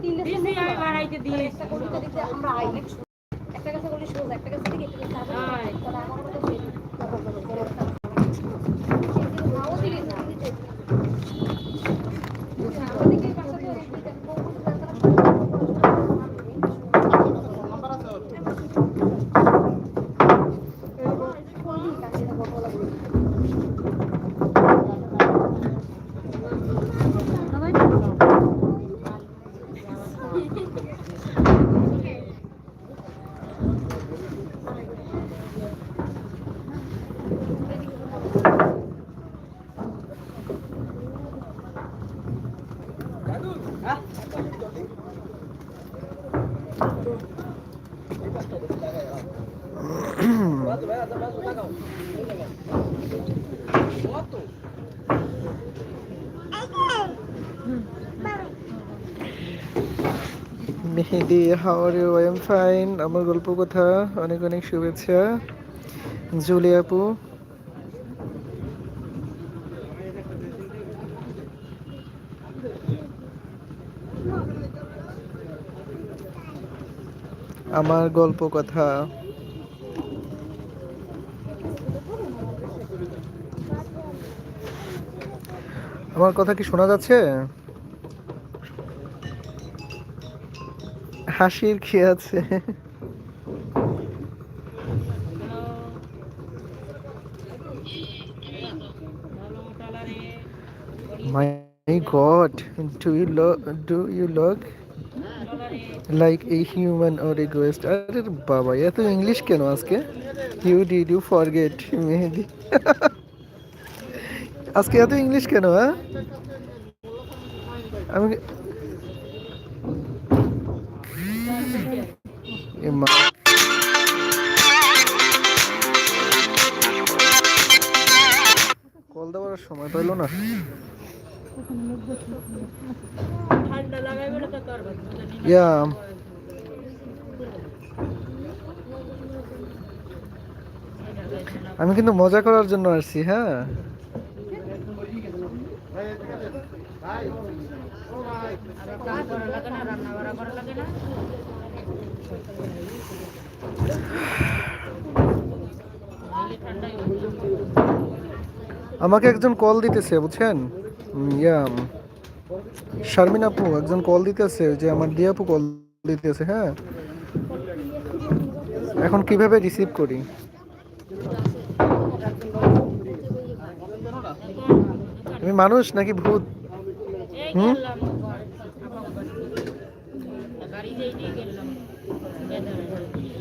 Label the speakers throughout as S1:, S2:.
S1: তিন লেসন
S2: দিছি আমি বাড়াইতে
S1: একটা কবিতা দেখতে আমরা আই একটা কাছে বলি সোজা একটা কাছে থেকে একটু তাহলে আমার কথা বলি নাও দিলি না আমাদেরকে পাশে তো
S3: মেহেদি হাওয়ার আই এম ফাইন আমার গল্প কথা অনেক অনেক শুভেচ্ছা। জুলি আপু আমার গল্প কথা। আমার কথা কি শোনা যাচ্ছে? হাসির কি আছে? My god do you do you look like a human or a ghost আরে বাবা, এত ইংলিশ কেন আজকে? You did you forget Mehedi. আজকে এত ইংলিশ কেন হ্যাঁ? আমি কল দেওয়ার সময় পাইলো না। ইয়া আমি কিন্তু মজা করার জন্য আসছি হ্যাঁ। আমাকে একজন কল দিতেছে বুঝছেন ইয়া শারমিন আপু একজন কল দিতেছে যে আমার দিয়া আপু কল দিতেছে হ্যাঁ? এখন কীভাবে রিসিভ করি? আমি মানুষ নাকি ভূত? হুম?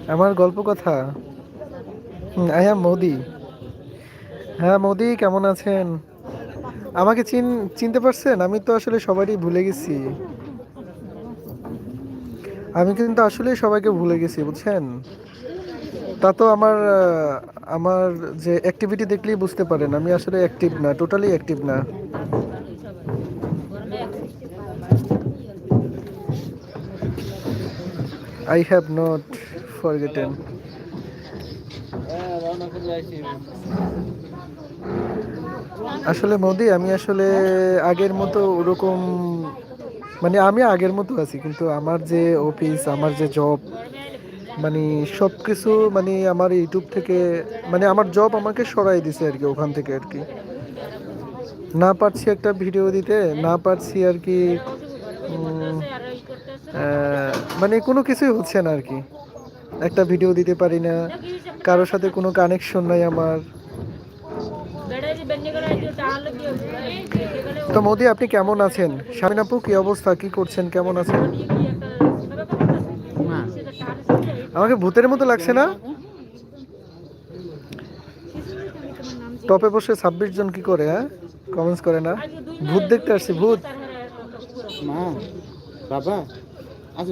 S3: আমার গল্প কথা। I am Modi. হ্যাঁ মোদি, কেমন আছেন? আমাকে চিন, চিনতে পারছেন? আমি তো আসলে সবারই ভুলে গেছি। আমি কিন্তু আসলে সবাইকে ভুলে গেছি, বুঝছেন? তা তো আমার আমার যে অ্যাক্টিভিটি দেখলেই বুঝতে পারেন, আমি আসলে অ্যাক্টিভ না টোটালি অ্যাক্টিভ না। আই হ্যাভ নট ফরগেটেন আসলে মোদি, আমি আসলে আগের মতো ওরকম মানে আমি আগের মতো আছি, কিন্তু আমার যে অফিস আমার যে জব মানে সব কিছু মানে আমার ইউটিউব থেকে মানে আমার জব আমাকে সরাই দিছে আর কি, ওখান থেকে আর কি। না পারছি একটা ভিডিও দিতে, না পারছি আর কি মানে কোনো কিছুই হচ্ছে না আর কি। একটা ভিডিও দিতে পারি না, কারোর সাথে কোনো কানেকশন নাই আমার। তো মোদি আপনি কেমন আছেন? শামিন আপু কি অবস্থা? কি করছেন? কেমন আছেন? আমাকে ভূতের মতো লাগছে না? টপে বসে ছাব্বিশ জন কি করে হ্যাঁ? কমেন্টস করে না? ভূত দেখতে আসছি ভূত।
S4: মা বাবা
S3: আই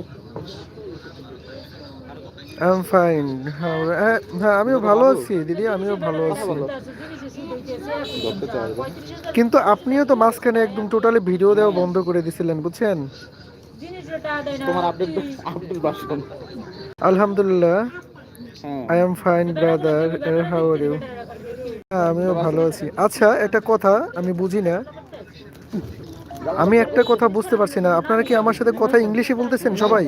S3: এম ফাইন হ্যাঁ আমিও ভালো আছি দিদি আমিও ভালো আছি। কিন্তু আপনিও তো মাঝখানে একদম টোটালি ভিডিও দেওয়া বন্ধ করে দিছিলেন বুঝছেন? আলহামদুলিল্লাহ I am fine brother how are you আমিও ভালো আছি। আচ্ছা একটা কথা আমি বুঝি না। আমি একটা কথা বুঝতে পারছি না। আপনারা কি আমার সাথে কথা ইংলিশে বলতেছেন সবাই?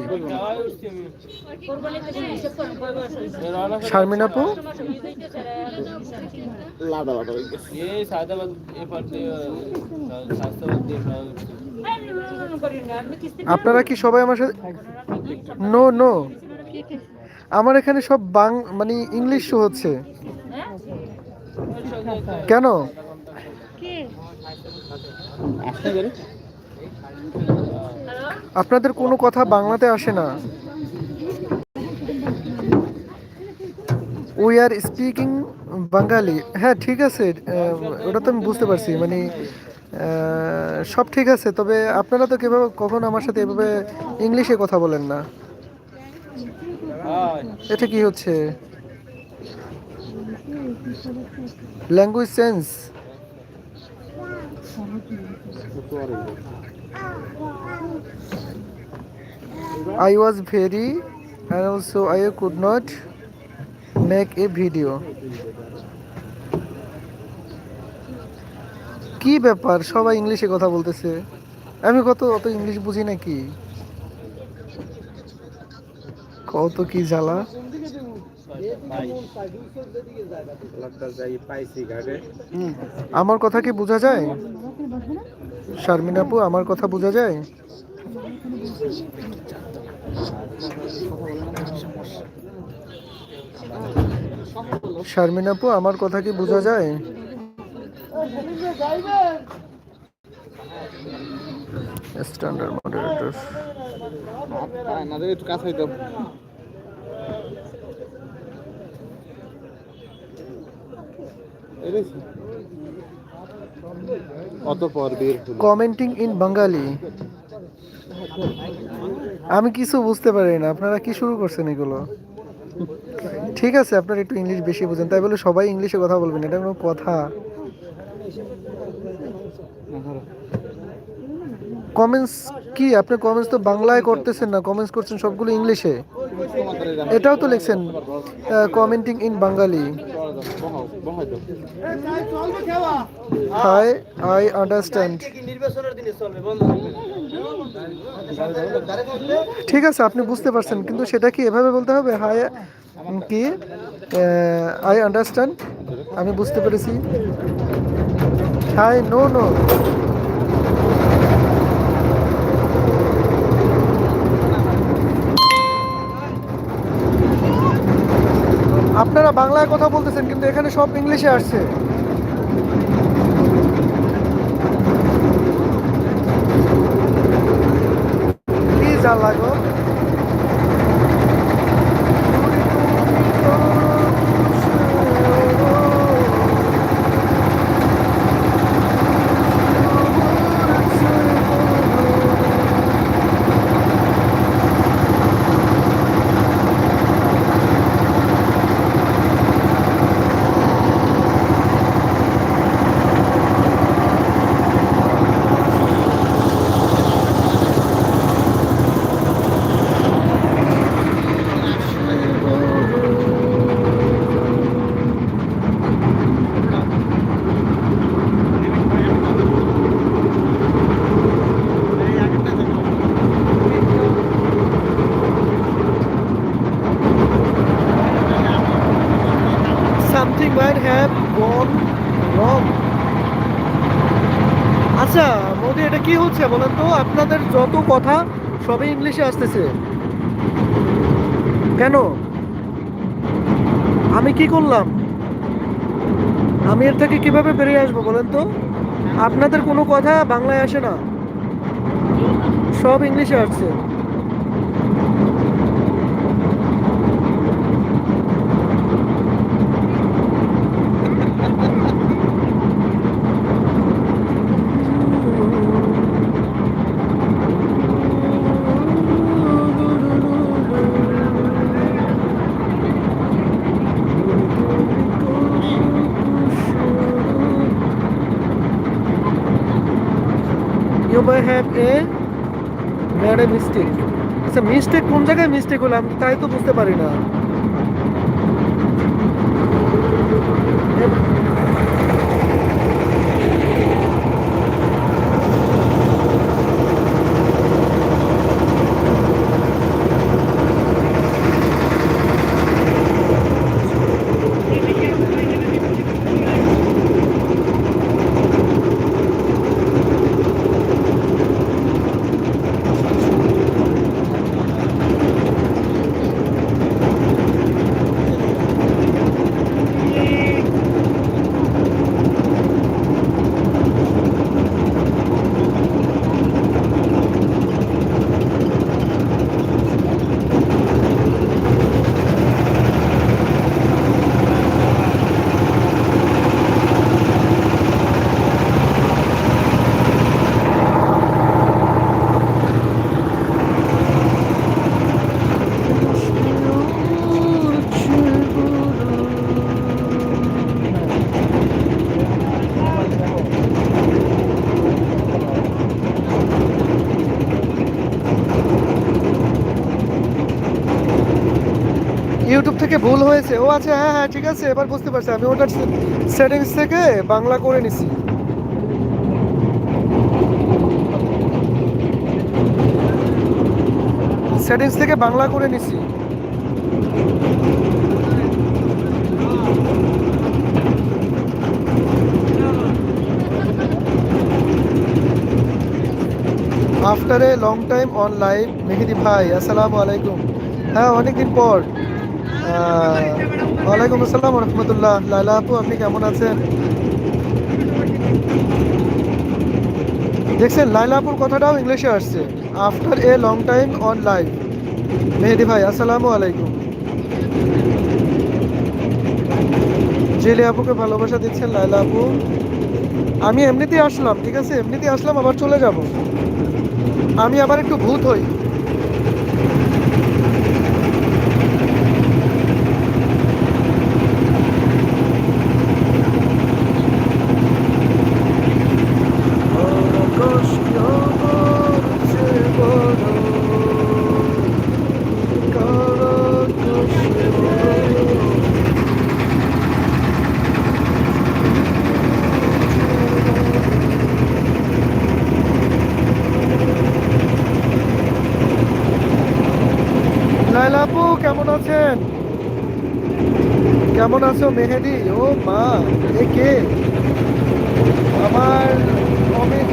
S3: শারমিন আপনারা কি সবাই আমার সাথে নো নো আমার এখানে সব বাং মানে ইংলিশ হচ্ছে। কেন? আপনাদের কোনো কথা বাংলাতে আসে না। উই আর স্পিকিং বাঙালি হ্যাঁ ঠিক আছে ওটা তো আমি বুঝতে পারছি মানে সব ঠিক আছে, তবে আপনারা তো কীভাবে কখন আমার সাথে এভাবে ইংলিশে কথা বলেন না। এটা কি হচ্ছে? Language sense I was very, and also I could not make a video. কি ব্যাপার? সবাই ইংলিশে কথা বলতেছে। আমি কত, অত ইংলিশ বুঝি নাকি? কত কি জ্বালা। আমার কথা কি বোঝা যায়? শারমিন আপু, আমার কথা বোঝা যায়? শারমিন আপু, আমার কথা কি বোঝা যায়? স্ট্যান্ডার্ড মডারেটর
S4: একটু কাছে
S3: কমেন্টিং ইন বাঙালি আমি কিছু বুঝতে পারি না, আপনারা কি শুরু করছেন এগুলো? ঠিক আছে, আপনারা একটু ইংলিশ বেশি বুঝেন, তাই বলে সবাই ইংলিশে কথা বলবেন, এটা কোনো কথা। কমেন্টস কি? আপনি কমেন্টস তো বাংলায় করতেছেন না কমেন্টস করছেন সবগুলো ইংলিশে এটাও তো লিখছেন commenting in Bangali. Hi I understand ঠিক আছে, আপনি বুঝতে পারছেন, কিন্তু সেটা কি এভাবে বলতে হবে? হাই কি? আই আন্ডারস্ট্যান্ড আমি বুঝতে পেরেছি। হাই নো নো আপনারা বাংলায় কথা বলতেছেন কিন্তু এখানে সব ইংলিশে আসছে। Please go. আচ্ছা মোদি, এটা কি হচ্ছে বলেন তো? আপনাদের যত কথা সবই ইংলিশে আসতেছে। কেন? আমি কি করলাম? আমি এর থেকে কীভাবে বেরিয়ে আসব বলেন তো? আপনাদের কোনো কথা বাংলায় আসে না। সব ইংলিশে আসছে। You may have a made a mistake আচ্ছা মিস্টেক কোন জায়গায় মিস্টেক হলো? আমি তাই তো বুঝতে পারি না থেকে ভুল হয়েছে। ও আচ্ছা হ্যাঁ হ্যাঁ ঠিক আছে, এবার বুঝতে পারছি। আমি ওটা সেটিংস থেকে বাংলা করে নিছি। সেটিংস থেকে বাংলা করে নিছি। After long time on live Mehedi ভাই, আসসালামু আলাইকুম। হ্যাঁ অনেকদিন পর। ওয়ালাইকুম আসসালাম রহমতুল্লাহ লাইলা আপু, আপনি কেমন আছেন? দেখছেন লাইলা আপুর কথাটাও ইংলিশে আসছে। After a long time on live Mehedi ভাই, আসসালামু আলাইকুম। জেলে আপুকে ভালোবাসা দিচ্ছেন লাইলা আপু। আমি এমনিতেই আসলাম, ঠিক আছে? এমনিতেই আসলাম, আবার চলে যাব। আমি আবার একটু ভূত হই লাইলা আপু কেমন আছেন কেমন আছো মেহেদি ও মা এ কে আমার অমিত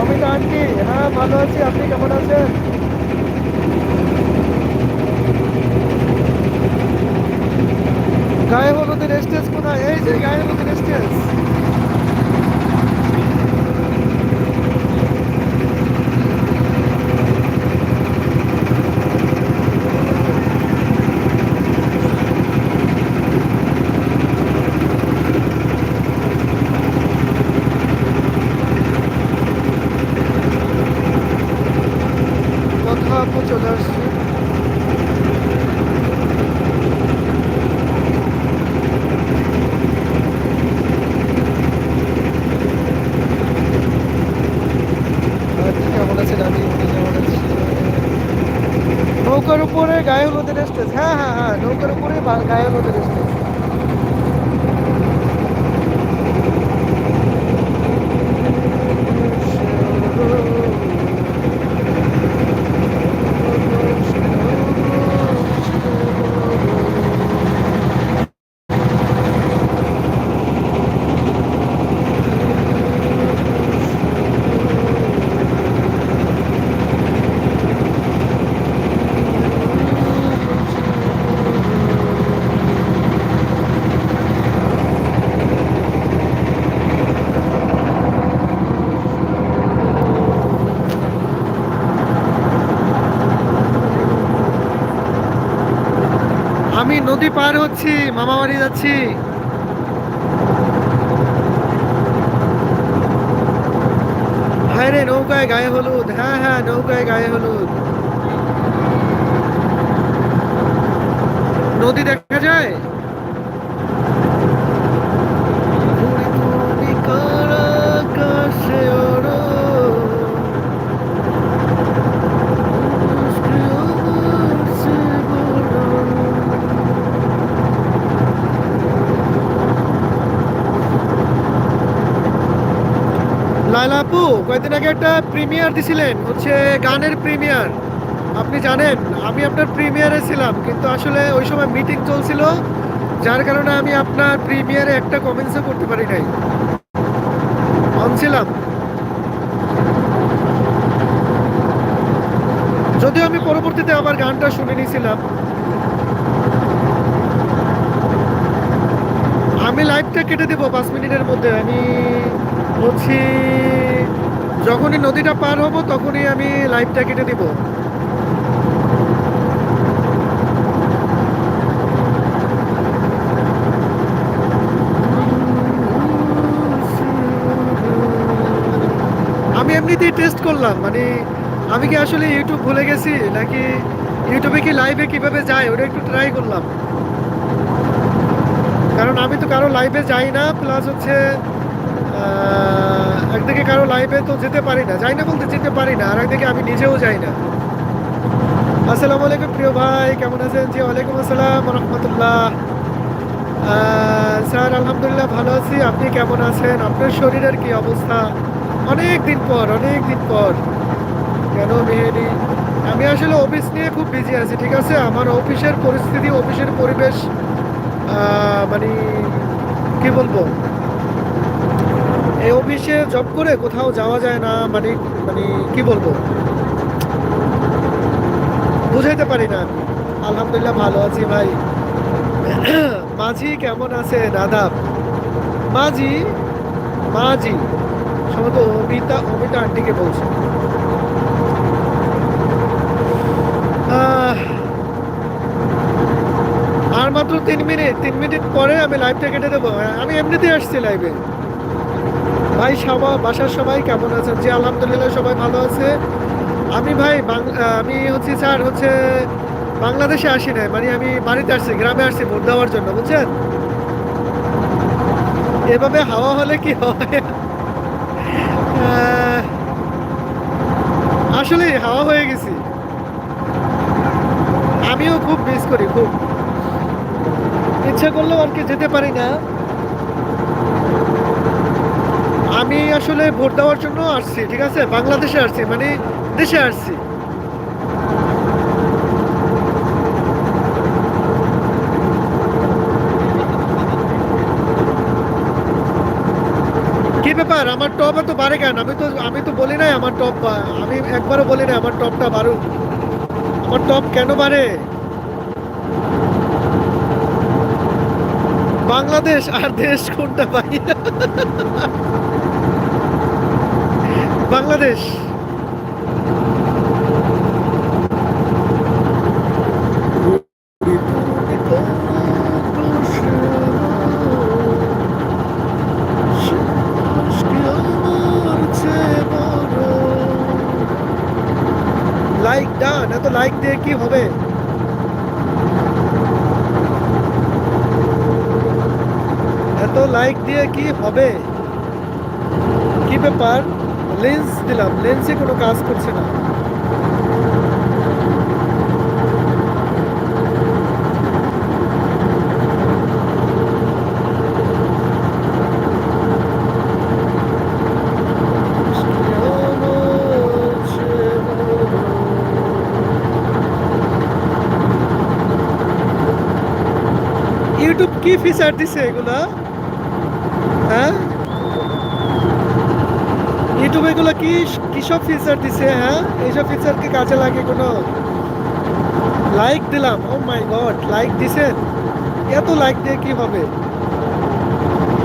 S3: অমিত আন্টি হ্যাঁ ভালো আছি, আপনি কেমন আছেন? গায়ে হলুদের স্টেজ কোথায়? এই যে গায়ে হলুদের স্টেজ কথা আপু চলে আসছি আপনি কেমন আছেন আমি উনি কেমন আছি নৌকার উপরে গায়ে হলুদের স্টেজ হ্যাঁ হ্যাঁ হ্যাঁ নৌকার উপরে গায়ে হলুদের স্টেজ আমি নদী পার হচ্ছি, মামা বাড়ি যাচ্ছি। হ্যাঁ রে নৌকায় গায়ে হলুদ। হ্যাঁ হ্যাঁ নৌকায় গায়ে হলুদ। নদী দেখা যায় তুমি কার আকাশে ওড়ো, মুশকিল সে বড়। লাইলা আপু, কয়েকদিন আগে একটা প্রিমিয়ার দিছিলেন, হচ্ছে গানের প্রিমিয়ার আপনি জানেন, আমি আপনার প্রিমিয়ারে ছিলাম, কিন্তু আসলে ওই সময় মিটিং চলছিল, যার কারণে আমি আপনার প্রিমিয়ারে একটা কমেন্টসও করতে পারি নাই। অন ছিলাম। যদিও আমি পরবর্তীতে আবার গানটা শুনে নিয়েছিলাম। আমি লাইভটা কেটে দেবো পাঁচ মিনিটের মধ্যে। আমি হচ্ছি যখনই নদীটা পার হব তখনই আমি লাইভটা কেটে দিব আমি এমনিতেই টেস্ট করলাম মানে আমি কি আসলে ইউটিউব ভুলে গেছি, নাকি ইউটিউবে কি লাইভে কীভাবে যায়, ওটা একটু ট্রাই করলাম। কারণ আমি তো কারও লাইভে যাই না প্লাস হচ্ছে একদিকে কারও লাইভে তো যেতে পারি না, যাই না বলতে যেতে পারি না আর একদিকে আমি নিজেও যাই না। আসসালামু আলাইকুম প্রিয় ভাই, কেমন আছেন? জি, ওয়ালাইকুম আসসালাম রহমতুল্লাহ স্যার, আলহামদুলিল্লাহ ভালো আছি। আপনি কেমন আছেন? আপনার শরীরের কি অবস্থা? অনেক দিন পর, অনেক দিন পর। কেন মেহেদি? আমি আসলে অফিস নিয়ে খুব বিজি আছি, ঠিক আছে? আমার অফিসের পরিস্থিতি, অফিসের পরিবেশ মানে কি বলব? এই অফিসে জব করে কোথাও যাওয়া যায় না মানে মানে কি বলব? বুঝাইতে পারি না। আলহামদুলিল্লাহ ভালো আছি ভাই। মাঝি কেমন আছে? দাদা? মাঝি? মাঝি? সম্ভবত অমিতা অমিতা আন্টিকে বলছে। আর মাত্র তিন মিনিট তিন মিনিট পরে আমি লাইভটা কেটে দেবো। আমি এমনিতেই আসছি লাইভে ভাই সবাই বাসার সবাই কেমন আছেন? জি, আলহামদুলিল্লাহ, সবাই ভালো আছে। আমি ভাই আমি হচ্ছে স্যার হচ্ছে বাংলাদেশে আসি নাই মানে আমি বাড়িতে আসছি, গ্রামে আসছি ভোট দেওয়ার জন্য, বুঝছেন? এভাবে হাওয়া হলে কি হয়? আসলে হাওয়া হয়ে গেছি। আমিও খুব মিস করি, খুব। ইচ্ছা করলেও আর কি যেতে পারি না। আমি আসলে ভোট দেওয়ার জন্য আসছি, ঠিক আছে? বাংলাদেশে আসছি মানে দেশে আসছি। কি ব্যাপার? আমার টপ এত বাড়ে কেন? আমি তো আমি তো বলি নাই আমার টপ আমি একবারও বলি নাই আমার টপটা বাড়ুক। আমার টপ কেন বাড়ে? বাংলাদেশ আর দেশ কোনটা ভাই বাংলাদেশ। লাইক ডান এত লাইক দিয়ে কি হবে? এত লাইক দিয়ে কি হবে? কি ব্যাপার? লেন্স দিলাম লেন্সে কোনো কাজ করছে না ইউটিউব কি ফিচার দিছে এগুলা হ্যাঁ ইউটিউব কি কিসব ফিচার দিছে হ্যাঁ? এইসব ফিচার কি কাজে লাগে কোনো? লাইক দিলাম ও মাই গড লাইক দিছেন এত লাইক দিয়ে কি হবে?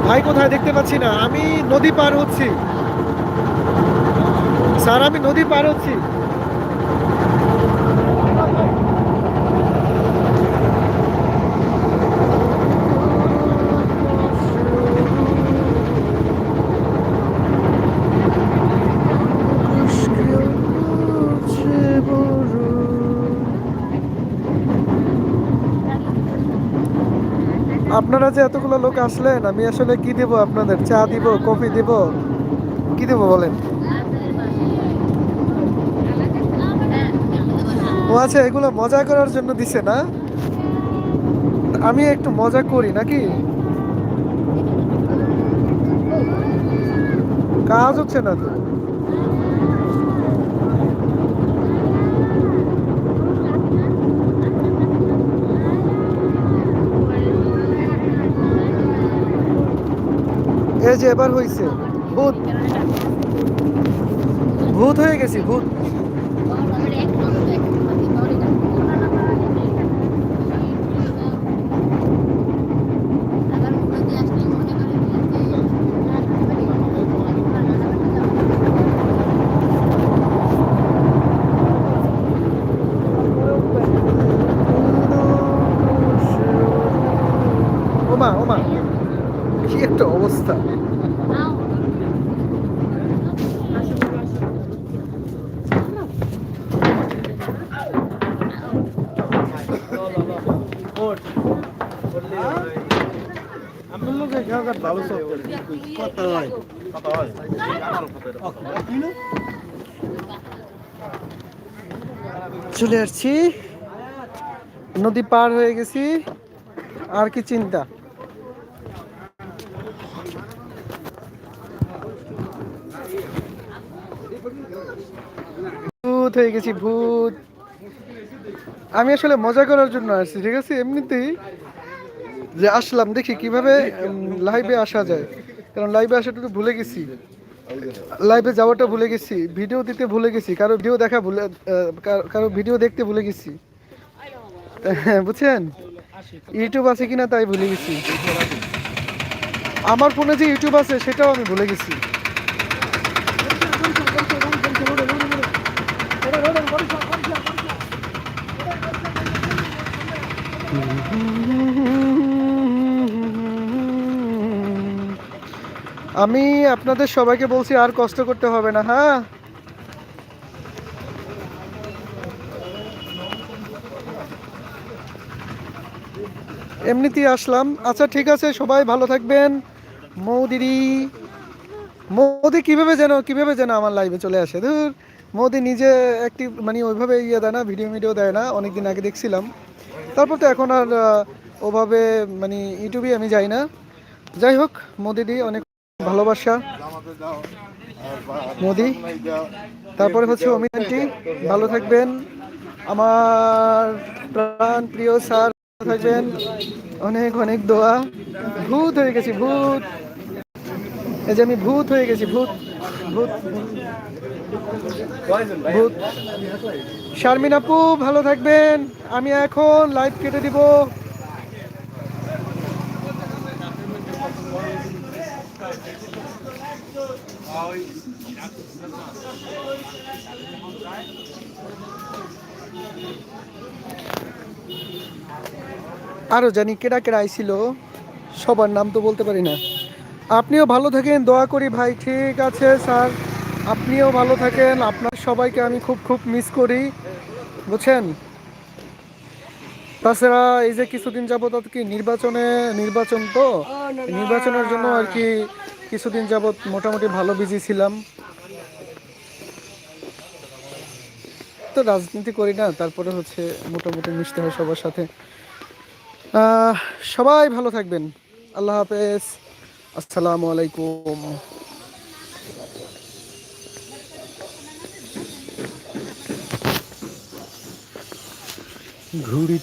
S3: ভাই কোথায় দেখতে পাচ্ছি না, আমি নদী পার হচ্ছি। স্যার, আমি নদী পার হচ্ছি। আপনারা যে এতগুলো লোক আসলেন, আমি আসলে কি দেব আপনাদের? চা দিব, কফি দিব? কি দেব বলেন? ও আচ্ছা এগুলো মজা করার জন্য দিছে না? আমি একটু মজা করি, নাকি? কাজ হচ্ছে না তো। এই যে এবার হয়েছে ভূত। ভূত হয়ে গেছি ভূত। চলে আসছি। নদী পার হয়ে গেছি। আর কি চিন্তা? ভূত হয়ে গেছি, ভূত। আমি আসলে মজা করার জন্য আসছি, ঠিক আছে? এমনিতেই যে আসলাম, দেখি কীভাবে লাইভে আসা যায়। কারণ লাইভে আসাটা একটু ভুলে গেছি। লাইভে যাওয়াটা ভুলে গেছি ভিডিও দিতে ভুলে গেছি, কারও ভিডিও দেখা ভুলে কারো- ভিডিও দেখতে ভুলে গেছি। বুঝছেন? ইউটিউব আছে কিনা তাই ভুলে গেছি। আমার ফোনে যে ইউটিউব আছে, সেটাও আমি ভুলে গেছি। আমি আপনাদের সবাইকে বলছি আর কষ্ট করতে হবে না হ্যাঁ? এমনিতেই আসলাম। আচ্ছা ঠিক আছে, সবাই ভালো থাকবেন। মৌদিদি মোদি কীভাবে যেন কীভাবে যেন আমার লাইভে চলে আসে। ধুর, মোদি নিজে একটি মানে ওইভাবে ইয়ে দেয় না ভিডিও ভিডিও দেয় না, অনেকদিন আগে দেখছিলাম। তারপর তো এখন আর ওভাবে মানে ইউটিউবে আমি যাই না। যাই হোক মোদিদি অনেক ভালোবাসা, মোদি। তারপরে হচ্ছে অমিত আন্টি, ভালো থাকবেন। আমার প্রাণ প্রিয় স্যার থাকবেন। অনেক অনেক দোয়া। ভূত হয়ে গেছি, ভূত। এই যে আমি ভূত হয়ে গেছি, ভূত। ভূত। ভূত। শারমিন আপু, ভালো থাকবেন। আমি এখন লাইভ কেটে দিব। আরও জানি কেডা কেডা আইছিল সবার নাম তো বলতে পারি না। আপনিও ভালো থাকেন দোয়া করি ভাই ঠিক আছে স্যার। আপনিও ভালো থাকেন আপনার সবাইকে আমি খুব খুব মিস করি বুঝছেন? তাছাড়া এই যে কিছুদিন যাবত আর কি নির্বাচনে নির্বাচন তো নির্বাচনের জন্য আর কি কিছুদিন যাবত মোটামুটি ভালো বিজি ছিলাম। তো রাজনীতি করি না, তারপরে হচ্ছে মোটামুটি মিশতে হয় সবার সাথে। সবাই ভালো থাকবেন। আল্লাহ হাফেজ। আসসালামু আলাইকুম। ঘুড়ি